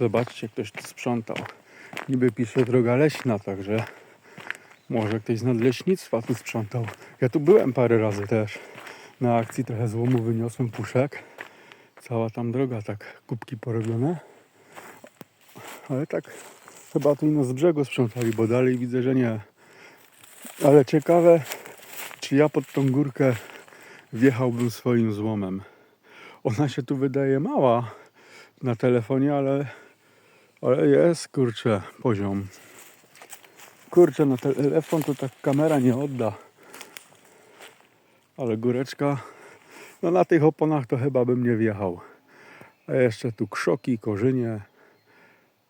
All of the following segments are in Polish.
Zobaczcie, ktoś tu sprzątał. Niby pisze droga leśna, także może ktoś z nadleśnictwa tu sprzątał. Ja tu byłem parę razy też. Na akcji trochę złomu wyniosłem puszek. Cała tam droga, tak kubki porobione. Ale tak chyba tu ino z brzegu sprzątali, bo dalej widzę, że nie. Ale ciekawe, czy ja pod tą górkę wjechałbym swoim złomem. Ona się tu wydaje mała na telefonie, ale, ale jest, kurczę, poziom. Kurczę, na telefon to tak kamera nie odda. Ale góreczka, no na tych oponach to chyba bym nie wjechał. A jeszcze tu krzoki, korzynie.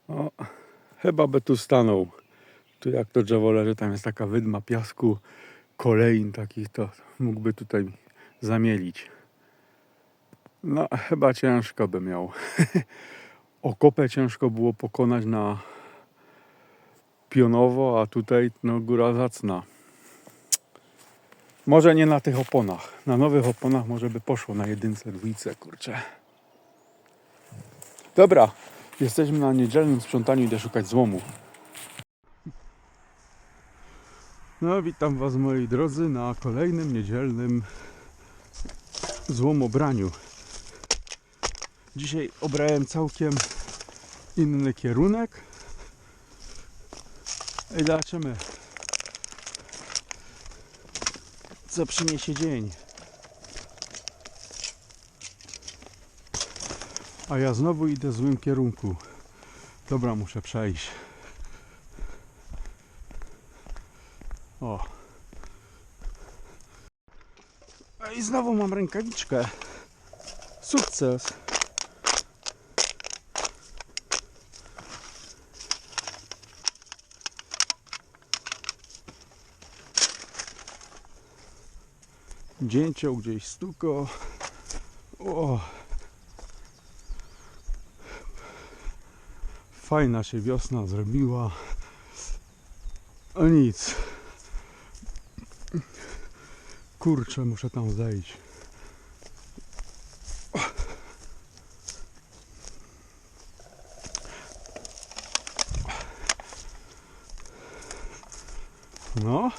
O, chyba by tu stanął. Tu jak to drzewo leży, tam jest taka wydma piasku, kolejn takich, to mógłby tutaj zamielić. No, chyba ciężko by miał. Okopę ciężko było pokonać na pionowo, a tutaj no, góra zacna. Może nie na tych oponach. Na nowych oponach może by poszło na jedynce, dwójce, kurczę. Dobra, jesteśmy na niedzielnym sprzątaniu, idę szukać złomu. No, witam Was moi drodzy na kolejnym niedzielnym złomobraniu. Dzisiaj obrałem całkiem inny kierunek. I zobaczymy, co przyniesie dzień. A ja znowu idę w złym kierunku. Dobra, muszę przejść. O. I znowu mam rękawiczkę. Sukces. Dzięcioł gdzieś stuko. O. Fajna się wiosna zrobiła. A nic. Kurczę, muszę tam zejść. No,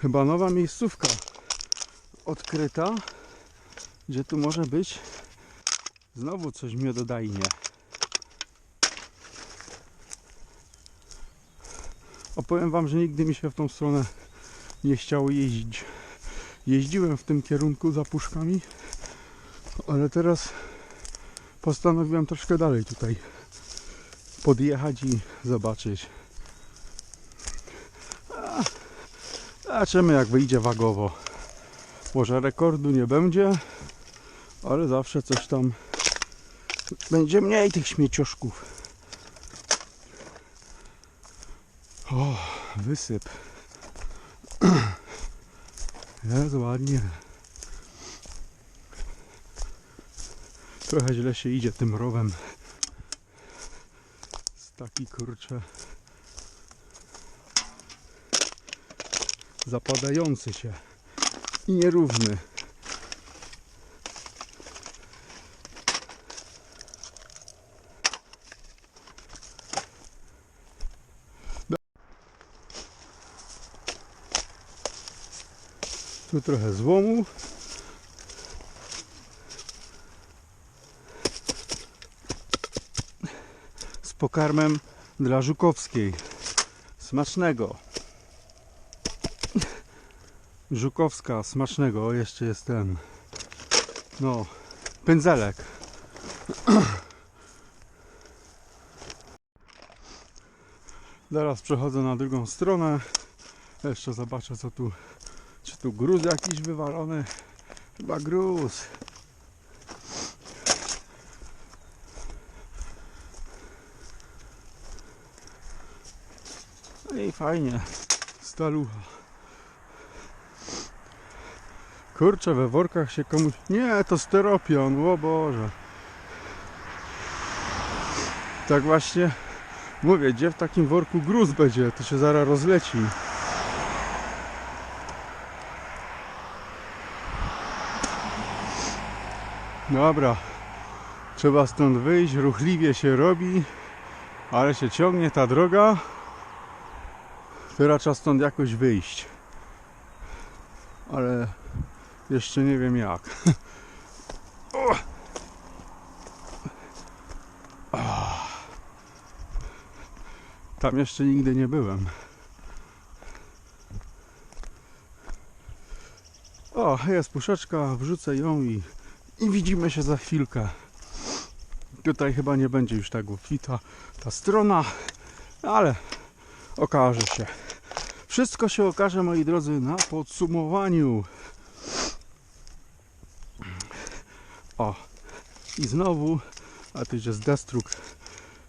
chyba nowa miejscówka odkryta, gdzie tu może być znowu coś miododajnie. Opowiem Wam, że nigdy mi się w tą stronę nie chciało jeździć. Jeździłem w tym kierunku za puszkami, ale teraz postanowiłem troszkę dalej tutaj podjechać i zobaczyć. Zobaczymy jak wyjdzie wagowo. Może rekordu nie będzie, ale zawsze coś tam będzie mniej tych śmiecioszków. O, wysyp. Jest ładnie. Trochę źle się idzie tym rowem. Jest taki kurczę zapadający się i nierówny. Tu trochę złomu. Z pokarmem dla Żukowskiej. Smacznego. Żukowska, smacznego. Jeszcze jest ten. No, pędzelek. Teraz przechodzę na drugą stronę. Jeszcze zobaczę co tu. Czy tu gruz jakiś wywalony? Chyba gruz. No i fajnie. Stalucha. Kurczę, we workach się komuś... Nie, to steropion, o Boże. Tak właśnie mówię, gdzie w takim worku gruz będzie, to się zaraz rozleci. Dobra, Trzeba stąd wyjść, ruchliwie się robi, ale się ciągnie ta droga. Teraz trzeba stąd jakoś wyjść. Ale jeszcze nie wiem jak. Tam jeszcze nigdy nie byłem. O, jest puszeczka, wrzucę ją i, i widzimy się za chwilkę. Tutaj chyba nie będzie już tak obfita ta strona, ale okaże się. Wszystko się okaże, moi drodzy, na podsumowaniu. O, i znowu, a tu jest destruk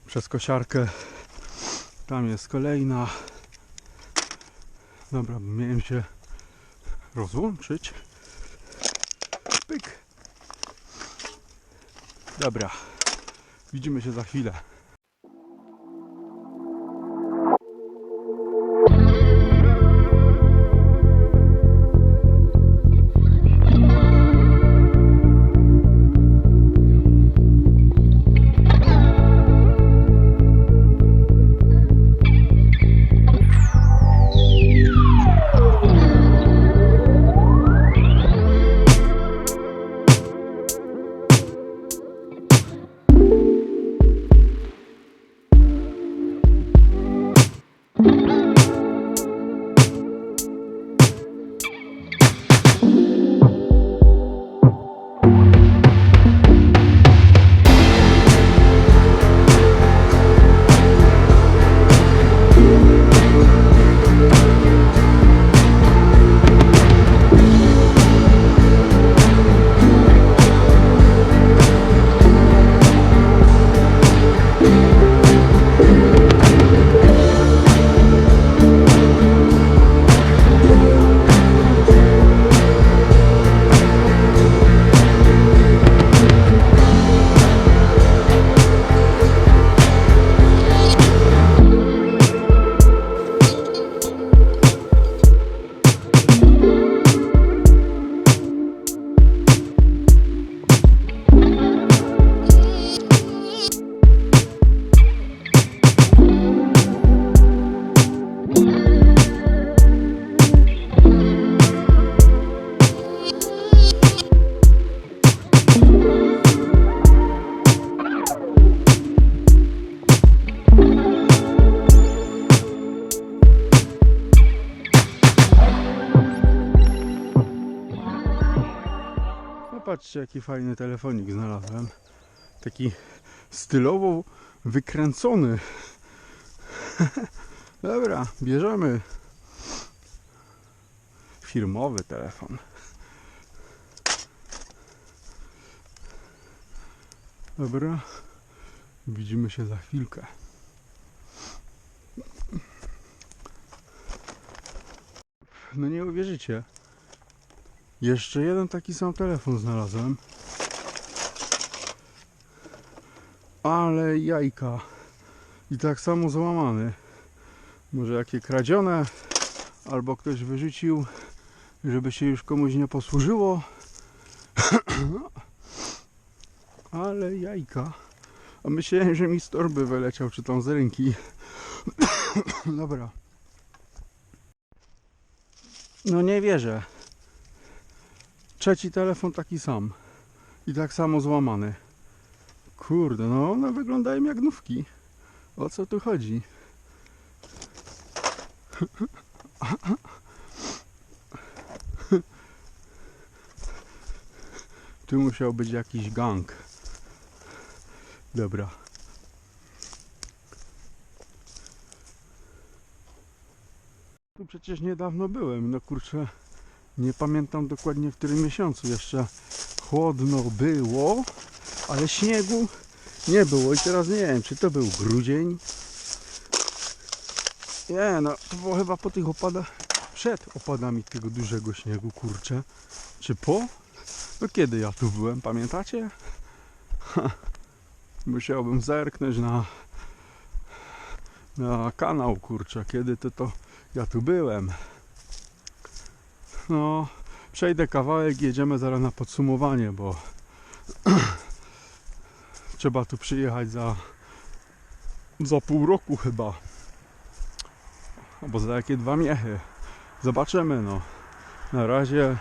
przez kosiarkę. Tam jest kolejna. Dobra, miałem się rozłączyć. Pyk. Dobra. Widzimy się za chwilę. Patrzcie jaki fajny telefonik znalazłem. Taki stylowo wykręcony. Dobra, bierzemy. Firmowy telefon. Dobra. Widzimy się za chwilkę. No nie uwierzycie. Jeszcze jeden taki sam telefon znalazłem. Ale jajka. I tak samo złamany. Może jakie kradzione, albo ktoś wyrzucił, żeby się już komuś nie posłużyło. Ale jajka. A myślałem, że mi z torby wyleciał, czy tam z ręki. Dobra. No nie wierzę. Trzeci telefon taki sam. I tak samo złamany. Kurde, no one wyglądają jak nówki. O co tu chodzi? Tu musiał być jakiś gang. Dobra. Tu przecież niedawno byłem, no kurczę. Nie pamiętam dokładnie w którym miesiącu jeszcze chłodno było, ale śniegu nie było i teraz nie wiem, czy to był grudzień. Nie, no to było chyba po tych opadach, przed opadami tego dużego śniegu, kurczę. Czy po? No kiedy ja tu byłem, pamiętacie? Ha, musiałbym zerknąć na, na kanał, kurczę, kiedy to to ja tu byłem. No, przejdę kawałek jedziemy zaraz na podsumowanie, bo trzeba tu przyjechać za, za pół roku chyba. Albo za jakie dwa miechy. Zobaczymy no. Na razie,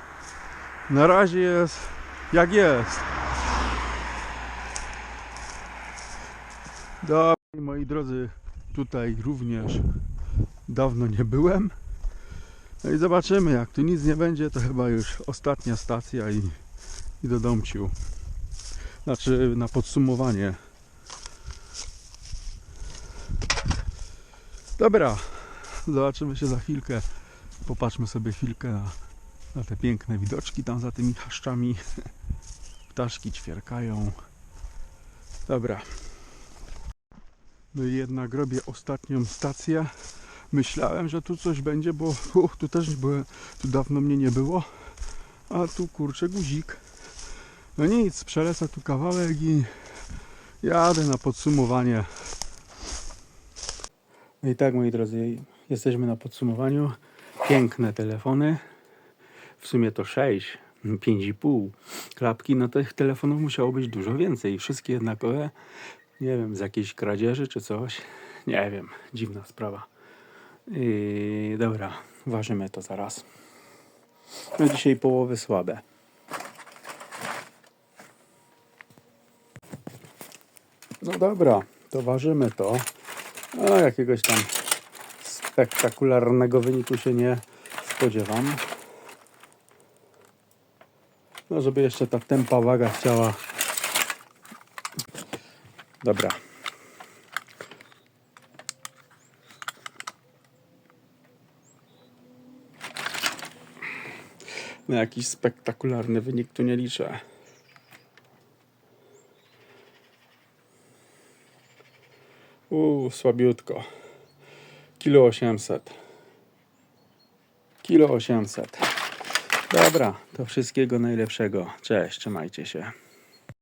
na razie jest jak jest. Dobra, moi drodzy, tutaj również dawno nie byłem. No i zobaczymy, jak tu nic nie będzie, to chyba już ostatnia stacja i, i do domciu. Znaczy na podsumowanie. Dobra, zobaczymy się za chwilkę. Popatrzmy sobie chwilkę na, na te piękne widoczki tam za tymi chaszczami. Ptaszki ćwierkają. Dobra. No i jednak robię ostatnią stację. Myślałem, że tu coś będzie, bo tu też byłem, tu dawno mnie nie było. A tu kurczę guzik. No nic, przelecę tu kawałek i jadę na podsumowanie. No i tak moi drodzy, jesteśmy na podsumowaniu. Piękne telefony. W sumie to 6, 5,5 klapki. No tych telefonów musiało być dużo więcej. Wszystkie jednakowe. Nie wiem, z jakiejś kradzieży czy coś. Nie wiem, dziwna sprawa. Yy, dobra, ważymy to zaraz. No dzisiaj połowy słabe. No dobra, to ważymy to. A jakiegoś tam spektakularnego wyniku się nie spodziewam. No, żeby jeszcze ta tempa waga chciała. Dobra. Na jakiś spektakularny wynik tu nie liczę. Uuu, słabiutko. Kilo 800. Kilo 800. Dobra, to wszystkiego najlepszego. Cześć, trzymajcie się.